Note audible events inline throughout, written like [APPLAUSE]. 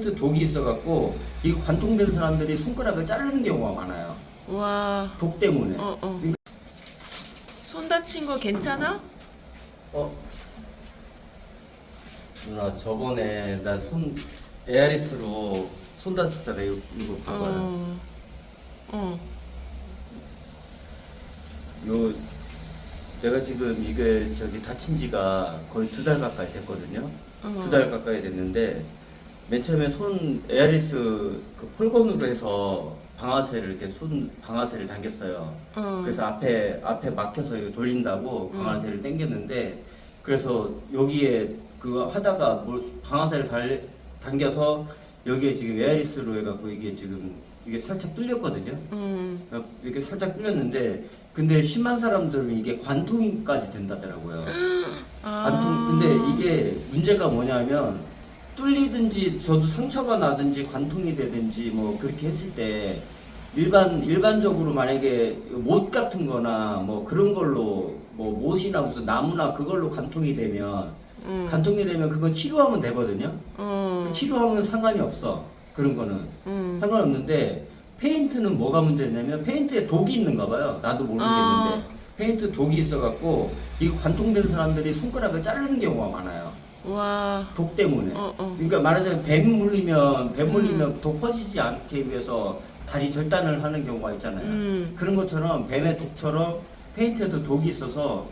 독이 있어갖고 이 관통된 사람들이 손가락을 자르는 경우가 많아요. 와. 독 때문에. 어, 어. 손 다친 거 괜찮아? 어? 누나 저번에 나 손 에아리스로 손 다쳤잖아 이거 이거 봐봐요. 어. 어. 요 내가 지금 이게 저기 다친 지가 거의 두 달 가까이 됐거든요. 어. 두 달 가까이 됐는데 맨 처음에 손 에아리스 그 폴건으로 해서 방아쇠를 이렇게 손 방아쇠를 당겼어요. 어. 그래서 앞에 앞에 막혀서 이거 돌린다고 음. 방아쇠를 당겼는데 그래서 여기에 그거 하다가 뭘 방아쇠를 달, 당겨서 여기에 지금 에아리스로 해갖고 이게 지금 이게 살짝 뚫렸거든요. 음. 이렇게 살짝 뚫렸는데 근데 심한 사람들은 이게 관통까지 된다더라고요. [GASPS] 아. 관통 근데 이게 문제가 뭐냐면 뚫리든지 저도 상처가 나든지 관통이 되든지 뭐 그렇게 했을 때 일반 일반적으로 만약에 못 같은 거나 뭐 그런 걸로 뭐 못이나 무슨 나무나 그걸로 관통이 되면 음. 관통이 되면 그건 치료하면 되거든요. 어. 치료하면 상관이 없어. 그런 거는. 음. 상관없는데 페인트는 뭐가 문제냐면 페인트에 독이 있는가 봐요. 나도 모르겠는데 아. 페인트 독이 있어갖고 이 관통된 사람들이 손가락을 자르는 경우가 많아요. 와. 독 때문에. 어, 어. 그러니까 말하자면 뱀 물리면 뱀 물리면 음. 독 퍼지지 않게 위해서 다리 절단을 하는 경우가 있잖아요. 음. 그런 것처럼 뱀의 독처럼 페인트에도 독이 있어서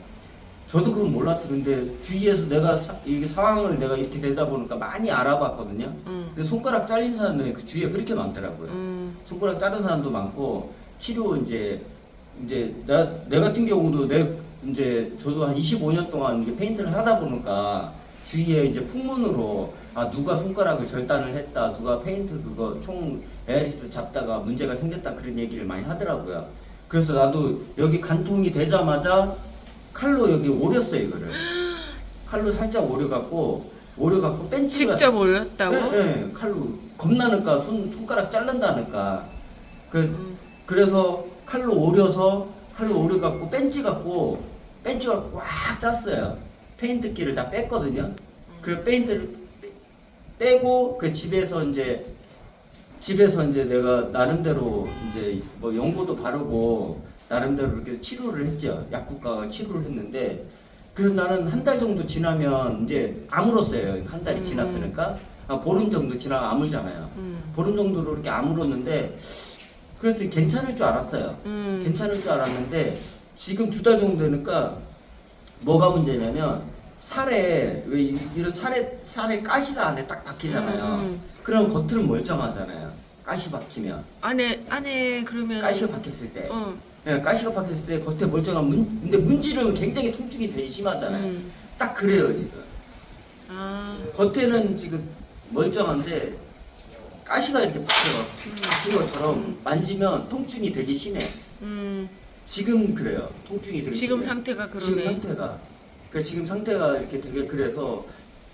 저도 그건 몰랐어. 근데 주위에서 내가 사, 이게 상황을 내가 이렇게 되다 보니까 많이 알아봤거든요. 음. 근데 손가락 잘린 사람들이 그 주위에 그렇게 많더라고요. 음. 손가락 자른 사람도 많고 치료 이제 이제 나, 내 같은 경우도 내 이제 저도 한 25년 동안 이게 페인트를 하다 보니까 주위에 이제 풍문으로 아 누가 손가락을 절단을 했다 누가 페인트 그거 총 에어리스 잡다가 문제가 생겼다 그런 얘기를 많이 하더라고요. 그래서 나도 여기 간통이 되자마자 칼로 여기 오렸어요 이거를 [GASPS] 칼로 살짝 오려갖고 오려갖고 벤치가 직접 올렸다고? 네, 네, 칼로 겁나니까 손 손가락 자른다니까. 그 음. 그래서 칼로 오려서 칼로 오려 갖고 벤치 갖고 벤치 갖고 꽉 짰어요. 페인트기를 다 뺐거든요. 그 페인트를 빼- 빼고 그 집에서 이제 집에서 이제 내가 나름대로 이제 뭐 연고도 바르고 나름대로 이렇게 치료를 했죠. 약국가가 치료를 했는데 그래서 나는 한 달 정도 지나면 이제 아물었어요. 한 달이 음. 지났으니까 아, 보름 정도 지나면 아물잖아요. 음. 보름 정도로 이렇게 아물었는데 그래서 괜찮을 줄 알았어요. 음. 괜찮을 줄 알았는데 지금 두 달 정도 되니까 뭐가 문제냐면 살에 왜 이- 이런 살에 살에 가시가 안에 딱 박히잖아요. 음, 음. 그럼 겉은 멀쩡하잖아요. 가시 박히면 안에 안에 그러면 가시가 박혔을 때, 어. 예, 가시가 박혔을 때 겉에 멀쩡한 문 근데 문지르면 굉장히 통증이 되게 심하잖아요. 음. 딱 그래요 지금. 아. 겉에는 지금 멀쩡한데 가시가 이렇게 박혀가 박힌 것처럼 만지면 통증이 되게 심해. 음. 지금 그래요. 통증이 되게 지금 심해. 상태가 그러네. 지금 상태가. 그러니까 지금 상태가 이렇게 되게 그래서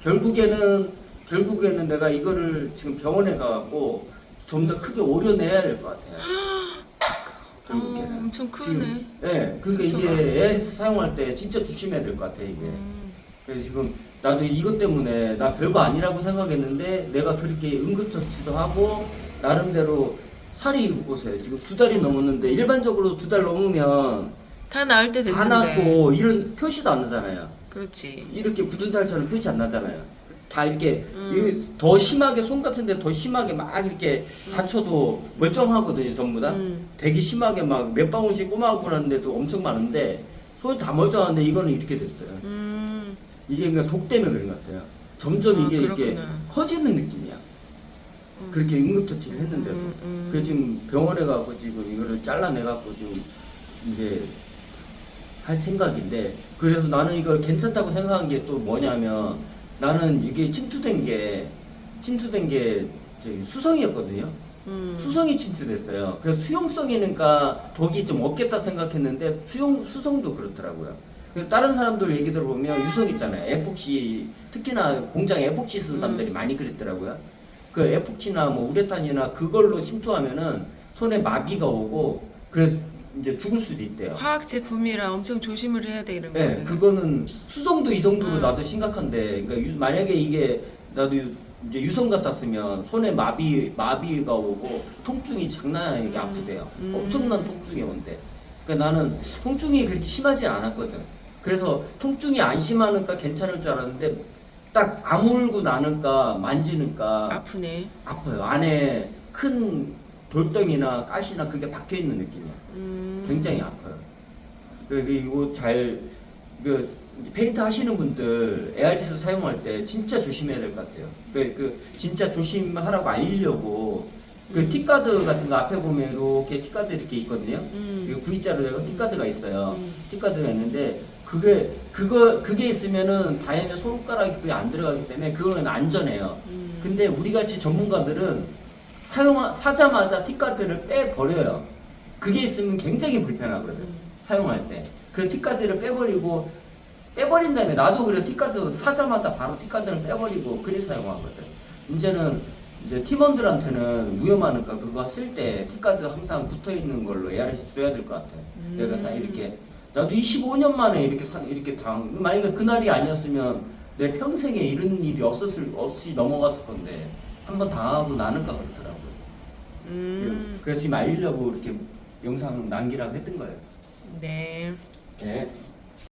결국에는 결국에는 내가 이거를 지금 병원에 가갖고 좀 더 크게 오려내야 될 것 같아요. [GASPS] 어, 엄청 크네. 지금, 예, 그러니까 상처가. 이게 에어리스 사용할 때 진짜 조심해야 될 것 같아 이게. 음. 그래서 지금 나도 이것 때문에 나 별거 아니라고 생각했는데 내가 그렇게 응급처치도 하고 나름대로 살이 보세요. 지금 두 달이 넘었는데 일반적으로 두 달 넘으면 다 나을 때다 됐는데. 났고 이런 표시도 안 나잖아요. 그렇지. 이렇게 굳은 살처럼 표시 안 나잖아요. 다 이렇게 음. 더 심하게 손 같은데 더 심하게 막 이렇게 다쳐도 멀쩡하거든요 전부 다. 음. 되게 심하게 막 몇 방울씩 꼬마고 그러는데도 엄청 많은데 손이 다 멀쩡한데 이거는 이렇게 됐어요. 음. 이게 그러니까 독 때문에 그런 것 같아요. 점점 아, 이게 이렇게 그렇구나. 커지는 느낌이야. 음. 그렇게 응급처치를 했는데도. 그래서 지금 병원에 가고 지금 이거를 잘라내갖고 지금 이제 할 생각인데 그래서 나는 이걸 괜찮다고 생각한 게 또 뭐냐면 나는 이게 침투된 게 침투된 게 수성이었거든요. 음. 수성이 침투됐어요. 그래서 수용성이니까 독이 좀 없겠다 생각했는데 수용 수성도 그렇더라고요. 그래서 다른 사람들 얘기 들어보면 유성 있잖아요. 에폭시 특히나 공장 에폭시 쓰는 사람들이 음. 많이 그랬더라고요. 그 에폭시나 뭐 우레탄이나 그걸로 침투하면은 손에 마비가 오고 그래서 이제 죽을 수도 있대요. 화학 제품이라 엄청 조심을 해야 돼 이런 네, 거는. 그거는 수성도 이 정도로 음. 나도 심각한데, 그러니까 유- 만약에 이게 나도 유- 이제 유선 같았으면 손에 마비 마비가 오고 통증이 장난 아니게 음. 아프대요. 음. 엄청난 통증이 온대. 그러니까 나는 통증이 그렇게 심하지 않았거든. 그래서 통증이 안 심하니까 괜찮을 줄 알았는데 딱 아물고 나니까 만지니까 아프네. 아파요. 안에 큰 돌덩이나 가시나 그게 박혀 있는 느낌이야. 음. 굉장히 아파요. 그, 그 이거 잘, 그, 페인트 하시는 분들 에아리스 사용할 때 진짜 조심해야 될 것 같아요. 그, 그, 진짜 조심하라고 알리려고 그 틱가드 같은 거 앞에 보면 이렇게 틱가드 이렇게 있거든요. 음. 그 V자로 되고 틱가드가 있어요. 음. 틱가드가 있는데 그게, 그거, 그게 있으면은 다행히 손가락이 그게 안 들어가기 때문에 그거는 안전해요. 음. 근데 우리 같이 전문가들은 사용 사자마자 틱카드를 빼 버려요. 그게 있으면 굉장히 불편하거든. 음. 사용할 때. 그 틱카드를 빼버리고 빼버린 다음에 나도 그래 틱카드 사자마자 바로 틱카드를 빼버리고 그래 사용하거든. 이제는 이제 팀원들한테는 위험하니까 그거 쓸때 틱카드 항상 붙어 있는 걸로 ARS 줘야 될 것 같아. 음. 내가 다 이렇게 나도 25년 만에 이렇게 사, 이렇게 당 만약에 그날이 아니었으면 내 평생에 이런 일이 없었을 없이 넘어갔을 건데 한번 당하고 나는가 그렇더라고요. 음. 그래서 지금 알리려고 이렇게 영상 남기라고 했던 거예요. 네. 네.